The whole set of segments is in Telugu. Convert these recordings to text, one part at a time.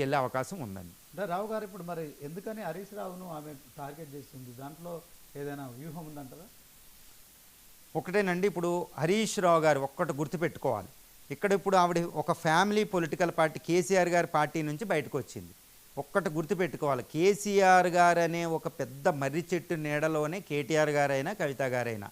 వెళ్ళే అవకాశం ఉందండి. రావు గారు ఇప్పుడు మరి ఎందుకని హరీష్ రావును ఆమె టార్గెట్ చేస్తుంది దాంట్లో ఏదైనా వ్యూహం ఉందంటారా? ఒకటేనండి ఇప్పుడు హరీష్ రావు గారు ఒక్కటి గుర్తుపెట్టుకోవాలి. ఇక్కడ ఇప్పుడు ఆవిడ ఒక ఫ్యామిలీ పొలిటికల్ పార్టీ కేసీఆర్ గారి పార్టీ నుంచి బయటకు వచ్చింది. ఒక్కటి గుర్తుపెట్టుకోవాలి. కేసీఆర్ గారు అనే ఒక పెద్ద మర్రి చెట్టు నీడలోనే కేటీఆర్ గారైనా కవిత గారైనా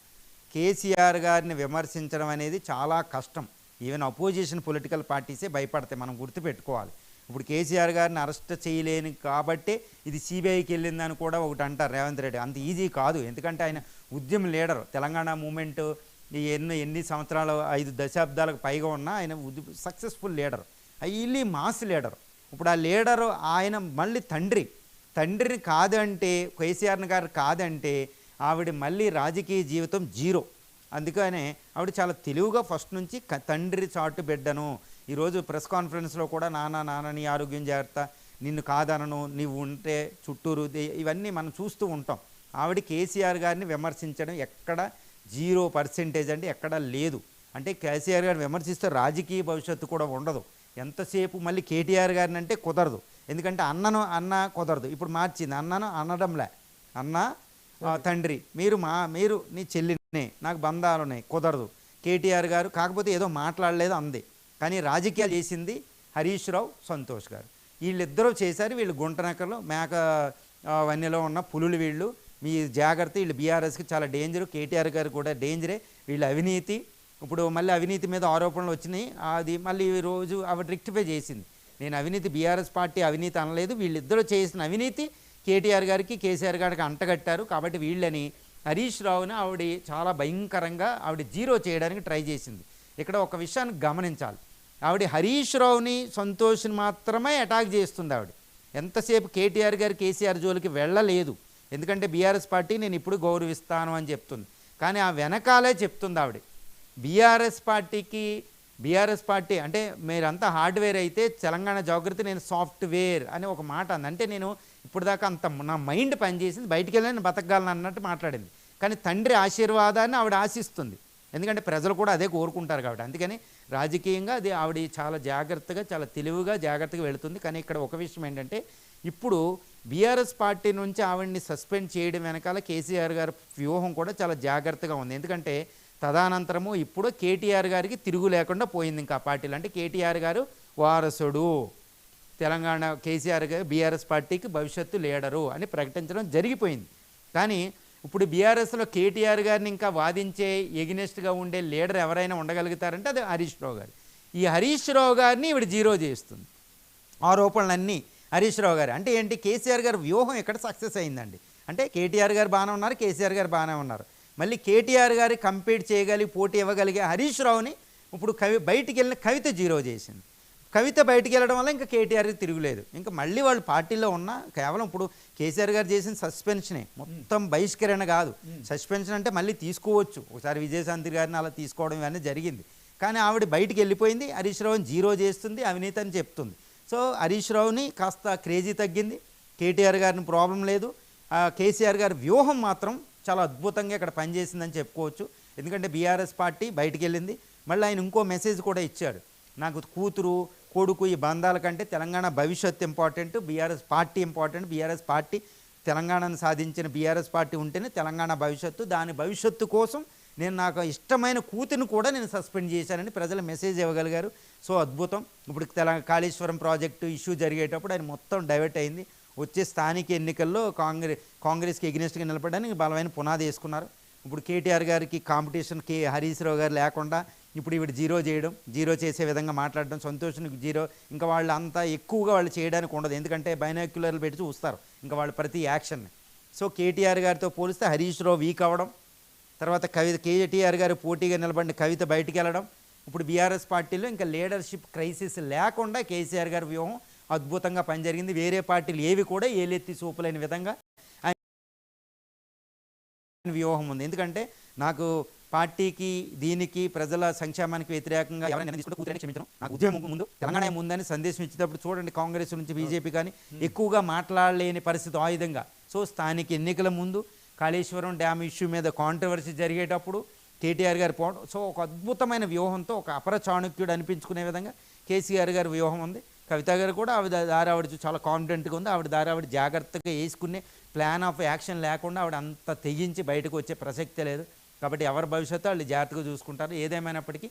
కేసీఆర్ గారిని విమర్శించడం అనేది చాలా కష్టం. ఈవెన్ అపోజిషన్ పొలిటికల్ పార్టీసే భయపడతాయి మనం గుర్తుపెట్టుకోవాలి. ఇప్పుడు కేసీఆర్ గారిని అరెస్ట్ చేయలేని కాబట్టి ఇది సిబిఐకి వెళ్ళిందని కూడా ఒకటి అంటారు రేవంత్ రెడ్డి. అంత ఈజీ కాదు. ఎందుకంటే ఆయన ఉద్యమ లీడర్. తెలంగాణ మూమెంట్ ఎన్ని ఎన్ని సంవత్సరాలు ఐదు దశాబ్దాలకు పైగా ఉన్న ఆయన successful leader. Highly mass leader. ఇప్పుడు ఆ లీడరు ఆయన మళ్ళీ తండ్రి. తండ్రిని కాదంటే కేసీఆర్ గారు కాదంటే ఆవిడ మళ్ళీ రాజకీయ జీవితం జీరో. అందుకనే ఆవిడ చాలా తెలివిగా ఫస్ట్ నుంచి తండ్రి చాటు బిడ్డను ఈరోజు ప్రెస్ కాన్ఫరెన్స్లో కూడా నాన్న నాన్న నీ ఆరోగ్యం జాగ్రత్త నిన్ను కాదనను నీవు ఉంటే చుట్టూరు ఇవన్నీ మనం చూస్తూ ఉంటాం. ఆవిడ కేసీఆర్ గారిని విమర్శించడం ఎక్కడ జీరో పర్సెంటేజ్ అంటే ఎక్కడ లేదు. అంటే కేసీఆర్ గారిని విమర్శిస్తే రాజకీయ భవిష్యత్తు కూడా ఉండదు. ఎంతసేపు మళ్ళీ కేటీఆర్ గారిని అంటే కుదరదు. ఎందుకంటే అన్నను అన్న కుదరదు. ఇప్పుడు మార్చింది. అన్నను అనడంలే. అన్న తండ్రి మీరు మా మీరు నీ చెల్లినే నాకు బంధాలు ఉన్నాయి కుదరదు. కేటీఆర్ గారు కాకపోతే ఏదో మాట్లాడలేదు అంది. కానీ రాజకీయాలు చేసింది హరీష్ రావు సంతోష్ గారు. వీళ్ళిద్దరూ చేశారు వీళ్ళు గుంటనకలు మేక వన్యలో ఉన్న పులులు వీళ్ళు. మీ జాగ్రత్త వీళ్ళు బీఆర్ఎస్కి చాలా డేంజర్ కేటీఆర్ గారు కూడా డేంజరే. వీళ్ళ అవినీతి ఇప్పుడు మళ్ళీ అవినీతి మీద ఆరోపణలు వచ్చినాయి. అది మళ్ళీ ఈ రోజు ఆవిడ రెక్టిఫై చేసింది. నేను అవినీతి బీఆర్ఎస్ పార్టీ అవినీతి అనలేదు. వీళ్ళిద్దరూ చేసిన అవినీతి కేటీఆర్ గారికి కేసీఆర్ గారికి అంటగట్టారు. కాబట్టి వీళ్ళని హరీష్ రావుని ఆవిడ చాలా భయంకరంగా ఆవిడ జీరో చేయడానికి ట్రై చేసింది. ఇక్కడ ఒక విషయాన్ని గమనించాలి. ఆవిడ హరీష్ రావుని సంతోష్ని మాత్రమే అటాక్ చేస్తుంది ఆవిడ. ఎంతసేపు కేటీఆర్ గారు కేసీఆర్ జోలికి వెళ్ళలేదు. ఎందుకంటే బీఆర్ఎస్ పార్టీ నేను ఇప్పుడు గౌరవిస్తాను అని చెప్తుంది. కానీ ఆ వెనకాలే చెప్తుంది ఆవిడ. బీఆర్ఎస్ పార్టీకి బీఆర్ఎస్ పార్టీ అంటే మీరంతా హార్డ్వేర్ అయితే తెలంగాణ జాగ్రత్త నేను సాఫ్ట్వేర్ అని ఒక మాట అంది. అంటే నేను ఇప్పుడు దాకా అంత నా మైండ్ పనిచేసింది బయటికి వెళ్ళి నేను బతకగలను అన్నట్టు మాట్లాడింది. కానీ తండ్రి ఆశీర్వాదాన్ని ఆవిడ ఆశిస్తుంది. ఎందుకంటే ప్రజలు కూడా అదే కోరుకుంటారు కాబట్టి. అందుకని రాజకీయంగా అది ఆవిడ చాలా జాగ్రత్తగా చాలా తెలివిగా జాగ్రత్తగా వెళుతుంది. కానీ ఇక్కడ ఒక విషయం ఏంటంటే ఇప్పుడు బీఆర్ఎస్ పార్టీ నుంచి ఆవిడ్ని సస్పెండ్ చేయడం వెనకాల కేసీఆర్ గారి వ్యూహం కూడా చాలా జాగ్రత్తగా ఉంది. ఎందుకంటే తదనంతరము ఇప్పుడు కేటీఆర్ గారికి తిరుగు లేకుండా పోయింది ఇంకా పార్టీలు అంటే కేటీఆర్ గారు వారసుడు. తెలంగాణ కేసీఆర్ గారు బీఆర్ఎస్ పార్టీకి భవిష్యత్తు లీడరు అని ప్రకటించడం జరిగిపోయింది. కానీ ఇప్పుడు బీఆర్ఎస్లో కేటీఆర్ గారిని ఇంకా వాదించే ఎగినెస్ట్గా ఉండే లీడర్ ఎవరైనా ఉండగలుగుతారంటే అది హరీష్ రావు గారు. ఈ హరీష్ రావు గారిని ఇవిడ జీరో చేస్తుంది. ఆరోపణలన్నీ హరీష్ రావు గారు. అంటే ఏంటి? కేసీఆర్ గారి వ్యూహం ఇక్కడ సక్సెస్ అయిందండి. అంటే కేటీఆర్ గారు బాగానే ఉన్నారు కేసీఆర్ గారు బాగానే ఉన్నారు. మళ్ళీ కేటీఆర్ గారి కంపీట్ చేయగలిగి పోటీ ఇవ్వగలిగే హరీష్ రావుని ఇప్పుడు కవి బయటికి వెళ్ళిన కవిత జీరో చేసింది. కవిత బయటికి వెళ్ళడం వల్ల ఇంకా కేటీఆర్కి తిరుగులేదు. ఇంకా మళ్ళీ వాళ్ళు పార్టీలో ఉన్న కేవలం ఇప్పుడు కేసీఆర్ గారు చేసిన సస్పెన్షనే. మొత్తం బహిష్కరణ కాదు. సస్పెన్షన్ అంటే మళ్ళీ తీసుకోవచ్చు. ఒకసారి విజయశాంతి గారిని అలా తీసుకోవడం ఇవన్నీ జరిగింది. కానీ ఆవిడ బయటికి వెళ్ళిపోయింది. హరీష్ రావుని జీరో చేస్తుంది. అవినీతి అని చెప్తుంది. సో హరీష్ రావుని కాస్త క్రేజీ తగ్గింది. కేటీఆర్ గారిని ప్రాబ్లం లేదు. కేసీఆర్ గారి వ్యూహం మాత్రం చాలా అద్భుతంగా ఇక్కడ పనిచేసిందని చెప్పుకోవచ్చు. ఎందుకంటే బీఆర్ఎస్ పార్టీ బయటికి వెళ్ళింది. మళ్ళీ ఆయన ఇంకో మెసేజ్ కూడా ఇచ్చాడు. నాకు కూతురు కొడుకు ఈ బంధాల కంటే తెలంగాణ భవిష్యత్తు important BRS party important BRS party తెలంగాణను సాధించిన బీఆర్ఎస్ పార్టీ ఉంటేనే తెలంగాణ భవిష్యత్తు. దాని భవిష్యత్తు కోసం నేను నాకు ఇష్టమైన కూతురిని కూడా నేను సస్పెండ్ చేశానని ప్రజలు మెసేజ్ ఇవ్వగలిగారు. సో అద్భుతం. ఇప్పుడు తెలంగాణ కాళేశ్వరం ప్రాజెక్టు ఇష్యూ జరిగేటప్పుడు ఆయన మొత్తం డైవర్ట్ అయింది. వచ్చే స్థానిక ఎన్నికల్లో కాంగ్రెస్ కాంగ్రెస్కి ఎగ్నెస్ట్గా నిలబడడానికి బలమైన పునాది వేసుకున్నారు. ఇప్పుడు కేటీఆర్ గారికి కాంపిటీషన్ కే హరీష్ రావు గారు లేకుండా ఇప్పుడు ఇవి జీరో చేయడం జీరో చేసే విధంగా మాట్లాడడం సంతోషం జీరో. ఇంకా వాళ్ళు అంతా ఎక్కువగా వాళ్ళు చేయడానికి ఉండదు. ఎందుకంటే బైనాక్యులర్లు పెట్టి చూస్తారు. ఇంకా వాళ్ళు ప్రతి యాక్షన్ని సో కేటీఆర్ గారితో పోలిస్తే హరీష్ రావు వీక్ అవ్వడం. తర్వాత కవిత కేటీఆర్ గారు పోటీగా నిలబడిన కవిత బయటికి వెళ్ళడం. ఇప్పుడు బీఆర్ఎస్ పార్టీలో ఇంకా లీడర్షిప్ క్రైసిస్ లేకుండా కేసీఆర్ గారి వ్యూహం అద్భుతంగా పనిజరిగింది. వేరే పార్టీలు ఏవి కూడా ఏలెత్తి చూపలేని విధంగా వ్యూహం ఉంది. ఎందుకంటే నాకు పార్టీకి దీనికి ప్రజల సంక్షేమానికి వ్యతిరేకంగా ఎవరైనా నిర్ణయం తీసుకుంటే కూతురని క్షమించడం నాకు ఉద్యమం ముందు తెలంగాణ ముందని సందేశం ఇచ్చేటప్పుడు చూడండి కాంగ్రెస్ నుంచి బీజేపీ కానీ ఎక్కువగా మాట్లాడలేని పరిస్థితి ఆయుధంగా. సో స్థానిక ఎన్నికల ముందు కాళేశ్వరం డ్యామ్ ఇష్యూ మీద కాంట్రవర్సీ జరిగేటప్పుడు కేటీఆర్ గారు పోవడం సో ఒక అద్భుతమైన వ్యూహంతో ఒక అపర చాణుక్యుడు అనిపించుకునే విధంగా కేసీఆర్ గారి వ్యూహం ఉంది. కవిత గారు కూడా ఆవిడ దారి ఆవిడ చాలా కాన్ఫిడెంట్గా ఉంది. ఆవిడ దారి ఆవిడ జాగ్రత్తగా వేసుకునే ప్లాన్ ఆఫ్ యాక్షన్ లేకుండా ఆవిడ అంత తెగించి బయటకు వచ్చే ప్రసక్తే లేదు. కాబట్టి ఎవరి భవిష్యత్తు వాళ్ళు జాగ్రత్తగా చూసుకుంటారు. ఏదేమైనప్పటికీ